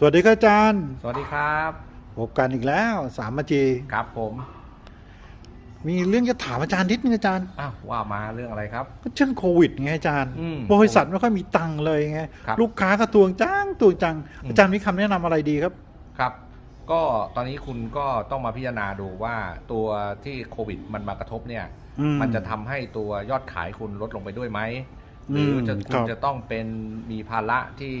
สวัสดีครับอาจารย์สวัสดีครับพบกันอีกแล้วสามมาจีครับผม มีเรื่องจะถามอาจารย์นิดนึงอาจารย์อ้าวว่ามาเรื่องอะไรครับ ก็เช่นโควิดไงอาจารย์อืมบริษัทไม่ค่อยมีตังค์เลยไงครับลูกค้าก็ตวงจ้างตวงจัง อืม อาจารย์มีคำแนะนำอะไรดีครับ ครับ ก็ตอนนี้คุณก็ต้องมาพิจารณาดูว่าตัวที่โควิดมันมากระทบเนี่ย อืม มันจะทำให้ตัวยอดขายคุณลดลงไปด้วยไหม หรือจะอืมคุครัณบจะต้องเป็นมีภาระที่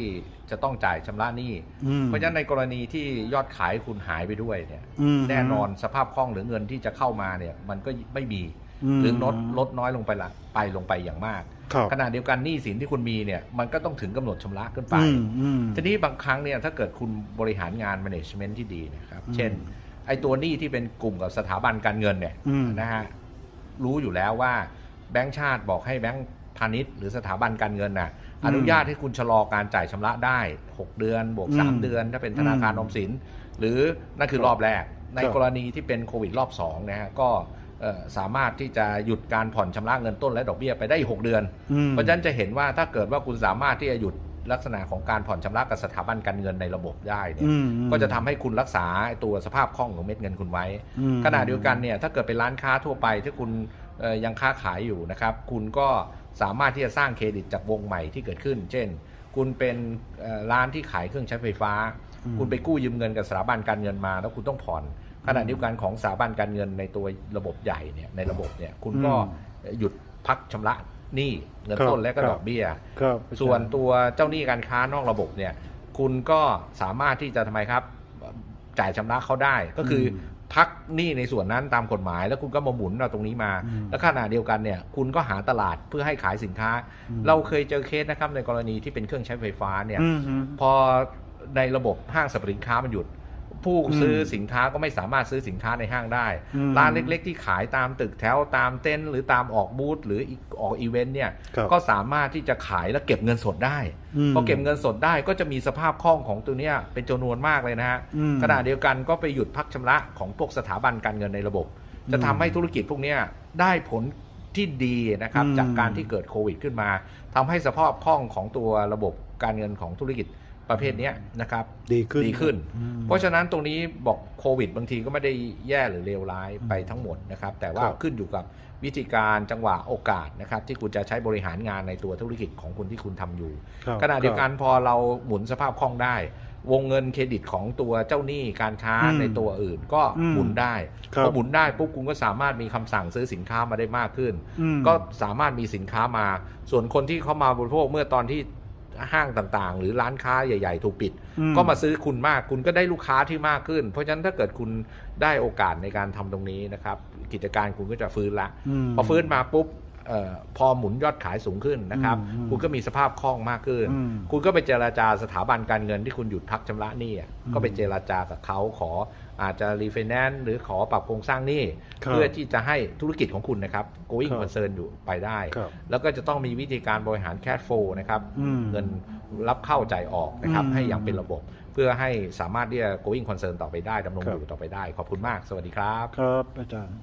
จะต้องจ่ายชำระหนี้อืม เพราะฉะนั้นในกรณีที่ยอดขายคุณหายไปด้วยเนี่ย อืม แน่นอนสภาพคล่องหรือเงินที่จะเข้ามาเนี่ย มันก็ไม่มีอืม หรือลดลดน้อยลงไปละไปลงไปอย่างมาก ครับขณะเดียวกันหนี้สินที่คุณมีเนี่ยมันก็ต้องถึงกำหนดชำระขึ้นไป อืมอืม ทีนี้บางครั้งเนี่ยถ้าเกิดคุณบริหารงาน management ที่ดีนะครับ อืมเช่น ไอ้ตัวหนี้ที่เป็นกลุ่มกับสถาบันการเงินเนี่ยอืมนะฮะรู้อยู่แล้วว่าแบงก์ชาติบอกให้แบงก์ พาณิชย์หรือสถาบันการเงินน่ะอนุญาตให้คุณชะลอการจ่ายชำระได้ 6 เดือน บวก 3 เดือน ถ้าเป็นธนาคารออมสิน หรือนั่นคือรอบแรก ในกรณีที่เป็นโควิดรอบ2นะฮะก็เอ่อสามารถที่จะหยุดการผ่อนชำระเงินต้นและดอกเบี้ยไปได้อีก6เดือนอืมเพราะฉะนั้นจะเห็นว่าถ้าเกิดว่าคุณสามารถที่จะหยุดลักษณะของการผ่อนชำระกับสถาบันการเงินในระบบได้เนี่ยอืมก็จะทำให้คุณรักษาตัวสภาพคล่องของเม็ดเงินคุณไว้อืมขณะเดียวกันเนี่ยถ้าเกิดเป็นร้านค้าทั่วไปที่คุณเอ่อยังค้าขายอยู่นะครับ คุณก็สามารถที่จะสร้างเครดิตจากวงใหม่ที่เกิดขึ้น เช่น คุณเป็นเอ่อร้านที่ขายเครื่องใช้ไฟฟ้าอืมคุณไปกู้ยืมเงินกับสถาบันการเงินมา แล้วคุณต้องผ่อนขณะเดียวกันของสถาบันการเงินในตัวระบบใหญ่เนี่ยในระบบเนี่ยคุณก็อืมหยุดพักชำระหนี้เงินครับต้นและก็ครับดอกเบี้ยครับอาจารย์ส่วนตัวเจ้าหนี้การค้านอกระบบเนี่ยคุณก็สามารถที่จะทำไมครับจ่ายชำระเขาได้ก็คืออม พักหนี้ในส่วนนั้นตามกฎหมาย แล้วคุณก็มาหมุนเอาตรงนี้มาอืมแล้วขณะเดียวกันเนี่ยคุณก็หาตลาดเพื่อให้ขายสินค้าอืมเราเคยเจอเคสนะครับในกรณีที่เป็นเครื่องใช้ไฟฟ้าเนี่ยอืมฮึพอในระบบห้างสรรพสินค้ามันหยุด ผู้อืมซื้อสินค้าก็ไม่สามารถซื้อสินค้าในห้างได้อืมร้านเล็ก ๆ ที่ขายตามตึกแถวตามเต็นท์หรือตามออกบูธหรืออีกออกอีเวนต์เนี่ยครับก็สามารถที่จะขายและเก็บเงินสดได้มพอเก็บเงินสดได้ก็จะมีสภาพคล่องของตัวเนี้ยเป็นจำนวนมากเลยนะฮะอืมขณะเดียวกันก็ไปหยุดพักชำระของพวกสถาบันการเงินในระบบ จะอืมทำให้ธุรกิจพวกเนี้ยได้ผล ที่ดีนะครับ อืม จากการที่เกิดโควิดขึ้นมาทำให้สภาพคล่องของตัวระบบการเงินของธุรกิจประเภทเนี้ยนะครับ ดีขึ้นดีขึ้น อืม เพราะฉะนั้นตรงนี้บอกโควิดบางทีก็ไม่ได้แย่หรือเลวร้ายไปทั้งหมดนะครับ แต่ว่าครับ ขึ้นอยู่กับวิธีการจังหวะโอกาสนะครับ ที่คุณจะใช้บริหารงานในตัวธุรกิจของคุณที่คุณทำอยู่ ครับขณะเดียวกันพอเราหมุนสภาพคล่องได้ วงเงินเครดิตของตัวเจ้าหนี้การค้าอืมในตัวอื่นก็อืมหมุนได้ครับ พอหมุนได้ปุ๊บคุณก็สามารถมีคำสั่งซื้อสินค้ามาได้มากขึ้น อืม ก็สามารถมีสินค้ามา ส่วนคนที่เข้ามาบริโภคเมื่อตอนที่ห้างต่างๆ หรือร้านค้าใหญ่ ๆ ถูกปิด อืม ก็มาซื้อคุณมากคุณก็ได้ลูกค้าที่มากขึ้น เพราะฉะนั้นถ้าเกิดคุณได้โอกาสในการทำตรงนี้นะครับ กิจการคุณก็จะฟื้นละมพอฟื้นมาปุ๊บเออ พอหมุนยอดขายสูงขึ้นนะครับอืมคุณก็มีสภาพคล่องมากขึ้นอืมคุณก็ไปเจราจาสถาบันการเงินที่คุณหยุดพักชำระหนี้อะอืมก็ไปเจราจากับเขาขออาจจะรีไฟแนนซ์หรือขอปรับโครงสร้างหนี้ครับเพื่อที่จะให้ธุรกิจของคุณนะครับ going ครับ concern อยู่ไปได้ครับแล้วก็จะต้องมีวิธีการบริหาร cash flow นะครับอืมเงินรับเข้าจ่ายออกนะครับอืมให้อย่างเป็นระบบ เพื่อให้สามารถที่จะ going concern ต่อไปได้ดำรงครับอยู่ต่อไปได้ ขอบคุณมาก สวัสดีครับ ครับอาจารย์